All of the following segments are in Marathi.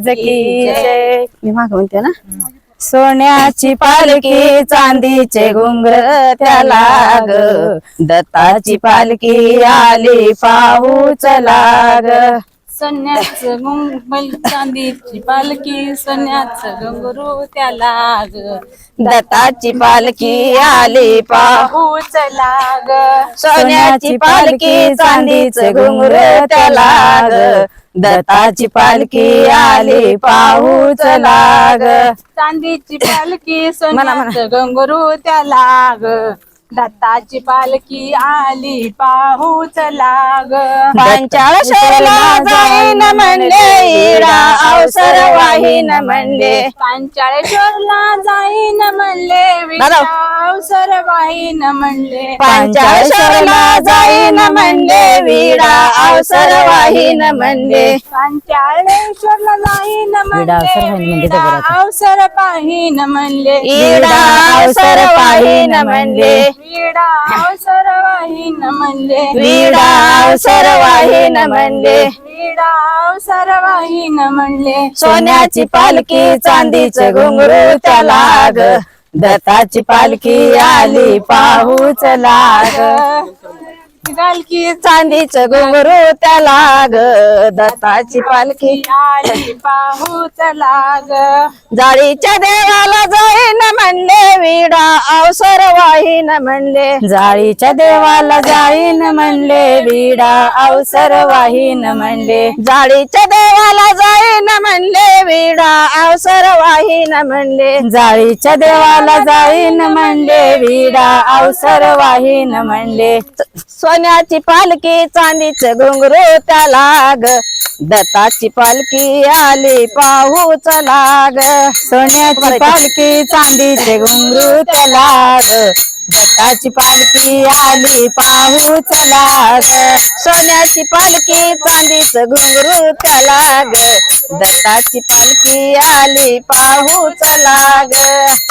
की जय. मी माग म्हणते ना? सोन्याची पालखी चांदीचे घुंगर त्याला ग दत्ताची पालखी आली पाहूच लाग. सोन्याचं मुंबई चांदीची पालखी सोन्याचं घुंगरू त्याला ग दत्ताची पालखी आली पाहू पाहूच लाग. सोन्याची पालखी चांदीचे घुंगर त्याला ग दत्ताची पालखी आली पाहूच लाग चांदीची पालखी. सोन्याचं घुंगरू त्याला ग दत्ताची पालखी आली पाहूच लाग. पंचाळ शरला जाईन म्हणले इडा अवसर वाहीन म्हणले. पांचाळेश्वरला जाईन म्हणले. अवसर वाहीन म्हणले. पंचाळेश्वरला जाईन म्हणले विडा अवसर वाहीन म्हणले. पांचाळेश्वरला जाईन म्हणले अवसर पाहीन म्हणले. इडा अवसर वाहीन म्हणले. विडा अवसर वाहीन म्हणले. सोन्याची पालखी चांदीचे घुंगरू त्याला ग दत्ताची पालखी आली पाहूच लाग. गालकी चांदीचं घुंगरू त्याला ग दत्ताची पालखी. आली पाहूच लाग. जाळीच्या देवाला जाईन म्हणले विडा अवसर वाहीन म्हणले. जाळीच्या देवाला जाईन म्हणले विडा अवसर वाहीन म्हणले. जाळीच्या देवाला जाईन म्हणले विडा अवसर वाहीन म्हणले. जाळीच्या देवाला जाईन म्हणले विडा अवसर वाहीन म्हणले. सोन्याची पालखी चांदीच घुंगरू त्याला ग दत्ताची पालखी आली पाहू लाग सोन्याची पालखी चांदीचे घुंगरू त्याला ग दत्ताची पालखी आली पाहू लाग सोन्याची पालखी चांदीच घुंगरू त्याला ग दत्ताची पालखी आली पाहू लाग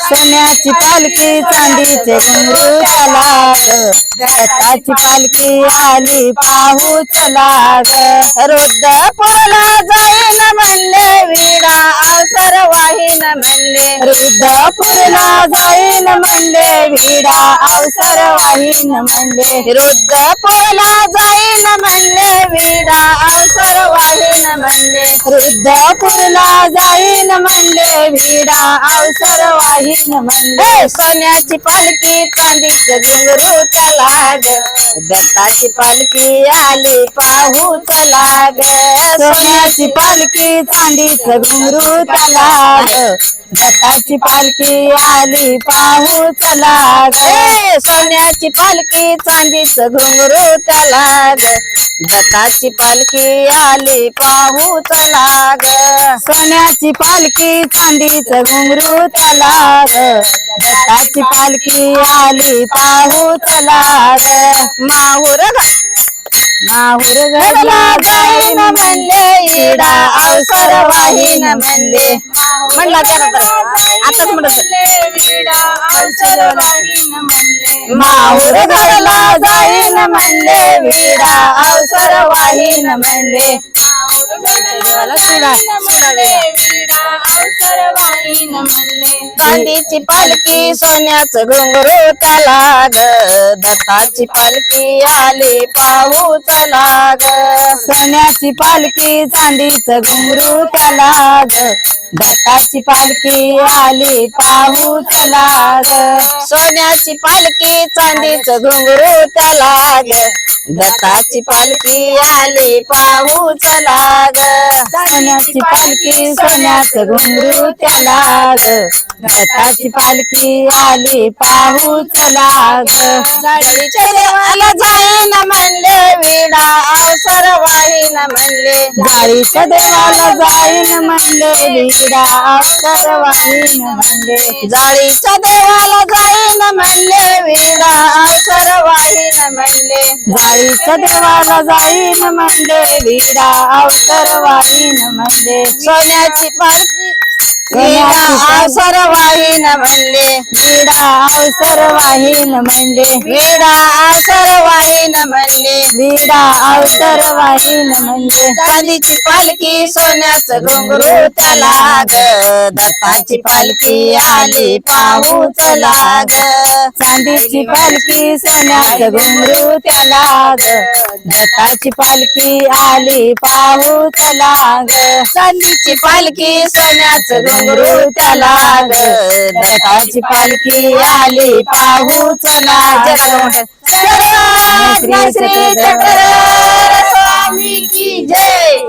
सोन्याची पालखी चांदीचे घुंगरू त्याला दत्ताची पालखी आली पाहू लाग रुद्ध पोला जाईन म्हणले विडा अवसर वाहीन म्हणले. रुद्रपूरला जाईन म्हणले विडा अवसर वाहीन म्हणले. पोला जाईन म्हणले विडा अवसर वाहीन म्हणले. रुद्रपूरला जाईन म्हणले विडा अवसर वाहीन म्हणले सोन्याची पालखी चांदीचं घुंगरू लाग. दत्ताची पालखी आली पाहूच लाग सोन्याची पालखी चांदीचं घुंगरू लाग. दत्ताची पालखी आली पाहूच लाग सोन्याची पालखी चांदीचं घुंगरू लाग दत्ताची पालखी आली पाहूच लाग सोन्याची पालखी चांदीचं घुंगरू लाग दत्ताची पालखी आली पाहूच लाग माहूर ग. माहूर घडला जाईन म्हणले इडा अवसर वाहीन म्हणले. म्हणला त्यानंतर आताच म्हणत विडा अवसर म्हणले जाईन म्हणले विडा अवसर वाहीन म्हणले. गांधीची पालखी सोन्याच घुंगरू त्याला ग दत्ताची पालखी आली पाहूच लाग सोन्याची पालखी चांदीच घुंगरू त्याला ग दत्ताची पालखी आली पाहू लाग सोन्याची पालखी चांदीच घुंगरू त्याला ग दत्ताची पालखी आली पाहू चलाग सोन्याची पालखी सोन्याच घुंगरू त्याला ग दत्ताची पालखी आली पाहू लाग जाळीच्या देवाला जाईन म्हणले विणा अवसर वाहीन म्हणले. जाळीच्या देवाला जाईन म्हणले. विडा अवसर वाहीन म्हणले जाळीच्या देवाला जाईन म्हणले. विडा अवसर वाहीन म्हणले जाळीच्या देवाला जाईन म्हणले. विडा अवसर वाहीन म्हणले. सोन्याची पालखी. अवसर वाहीन म्हणले. विडा अवसर वाहीन म्हणले वेडा अवसर वाहीन म्हणले विडा अवसर वाहीन म्हणले चांदीची पालखी सोन्याचं घुंगरू त्याला ग दत्ताची पालखी आली पाहू चला ग चांदीची पालखी सोन्याचं घुंगरू त्याला ग दत्ताची पालखी आली पाहू चला ग चांदीची पालखी सोन्याचं घुंगरू त्याला ग दत्ताची पालखी आली पाहू चला ग श्री चक्र स्वामी की जय